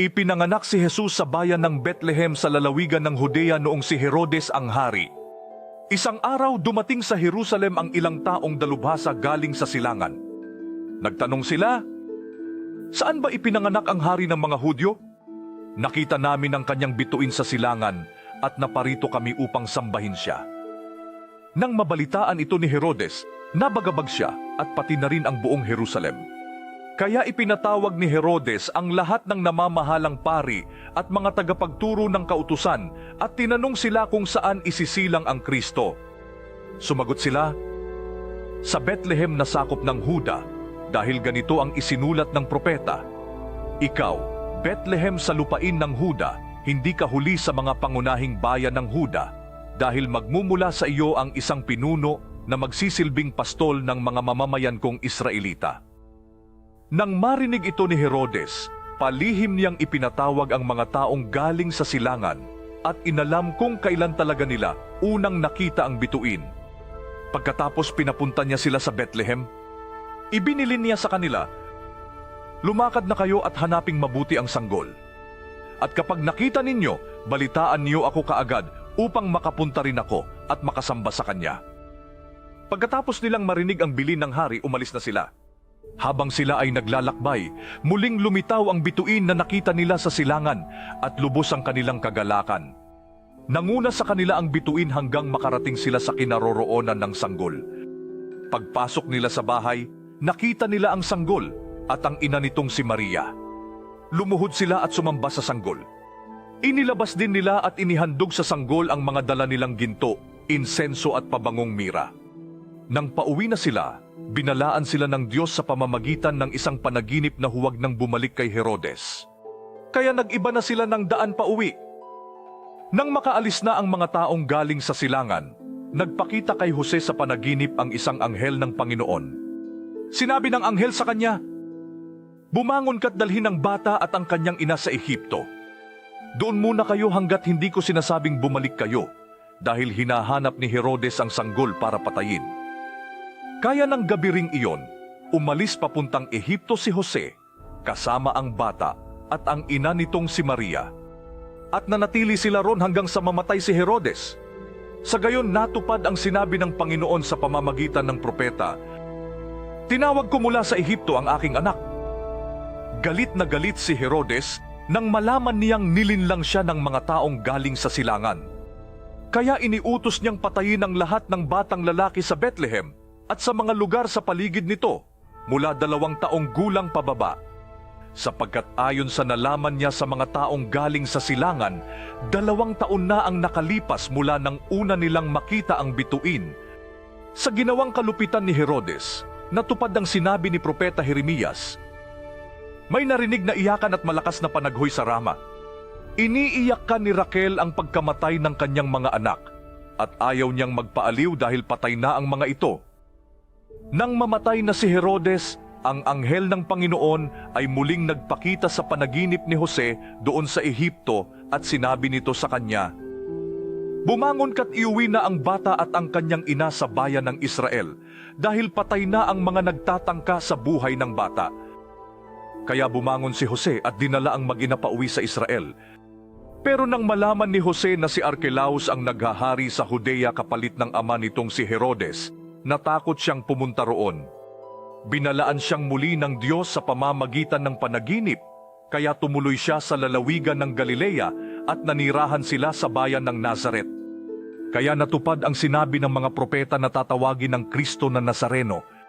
Ipinanganak si Jesus sa bayan ng Bethlehem sa lalawigan ng Judea noong si Herodes ang hari. Isang araw dumating sa Jerusalem ang ilang taong dalubhasa galing sa silangan. Nagtanong sila, Saan ba ipinanganak ang hari ng mga Hudyo? Nakita namin ang kanyang bituin sa silangan at naparito kami upang sambahin siya. Nang mabalitaan ito ni Herodes, nabagabag siya at pati na rin ang buong Jerusalem. Kaya ipinatawag ni Herodes ang lahat ng namamahalang pari at mga tagapagturo ng kautusan at tinanong sila kung saan isisilang ang Kristo. Sumagot sila, Sa Bethlehem na sakop ng Huda, dahil ganito ang isinulat ng propeta. Ikaw, Bethlehem sa lupain ng Huda, hindi ka huli sa mga pangunahing bayan ng Huda, dahil magmumula sa iyo ang isang pinuno na magsisilbing pastol ng mga mamamayan kong Israelita. Nang marinig ito ni Herodes, palihim niyang ipinatawag ang mga taong galing sa silangan at inalam kung kailan talaga nila unang nakita ang bituin. Pagkatapos pinapunta niya sila sa Bethlehem, ibinilin niya sa kanila, Lumakad na kayo at hanaping mabuti ang sanggol. At kapag nakita ninyo, balitaan niyo ako kaagad upang makapunta rin ako at makasamba sa kanya. Pagkatapos nilang marinig ang bilin ng hari, umalis na sila. Habang sila ay naglalakbay, muling lumitaw ang bituin na nakita nila sa silangan at lubos ang kanilang kagalakan. Nanguna sa kanila ang bituin hanggang makarating sila sa kinaroroonan ng sanggol. Pagpasok nila sa bahay, nakita nila ang sanggol at ang ina nitong si Maria. Lumuhod sila at sumamba sa sanggol. Inilabas din nila at inihandog sa sanggol ang mga dala nilang ginto, insenso at pabangong mira. Nang pauwi na sila, binalaan sila ng Diyos sa pamamagitan ng isang panaginip na huwag nang bumalik kay Herodes. Kaya nag-iba na sila ng daan pauwi. Nang makaalis na ang mga taong galing sa silangan, nagpakita kay Jose sa panaginip ang isang anghel ng Panginoon. Sinabi ng anghel sa kanya, Bumangon ka't dalhin ang bata at ang kanyang ina sa Ehipto. Doon muna kayo hanggat hindi ko sinasabing bumalik kayo dahil hinahanap ni Herodes ang sanggol para patayin. Kaya ng gabi ring iyon, umalis papuntang Ehipto si Jose, kasama ang bata at ang ina nitong si Maria. At nanatili sila ron hanggang sa mamatay si Herodes. Sa gayon natupad ang sinabi ng Panginoon sa pamamagitan ng propeta, Tinawag ko mula sa Ehipto ang aking anak. Galit na galit si Herodes nang malaman niyang nilinlang siya ng mga taong galing sa silangan. Kaya iniutos niyang patayin ang lahat ng batang lalaki sa Bethlehem at sa mga lugar sa paligid nito mula dalawang taong gulang pababa. Sapagkat ayon sa nalaman niya sa mga taong galing sa silangan, dalawang taon na ang nakalipas mula nang una nilang makita ang bituin. Sa ginawang kalupitan ni Herodes, natupad ang sinabi ni Propeta Jeremias, may narinig na iyakan at malakas na panaghoy sa Rama. Iniiyak ka ni Raquel ang pagkamatay ng kanyang mga anak at ayaw niyang magpaaliw dahil patay na ang mga ito. Nang mamatay na si Herodes, ang anghel ng Panginoon ay muling nagpakita sa panaginip ni Jose doon sa Ehipto at sinabi nito sa kanya, Bumangon ka't iuwi na ang bata at ang kanyang ina sa bayan ng Israel dahil patay na ang mga nagtatangka sa buhay ng bata. Kaya bumangon si Jose at dinala ang mag-ina pauwi sa Israel. Pero nang malaman ni Jose na si Archelaus ang naghahari sa Judea kapalit ng ama nitong si Herodes, natakot siyang pumunta roon. Binalaan siyang muli ng Diyos sa pamamagitan ng panaginip, kaya tumuloy siya sa lalawigan ng Galilea at nanirahan sila sa bayan ng Nazaret. Kaya natupad ang sinabi ng mga propeta na tatawagin ng Kristo na Nazareno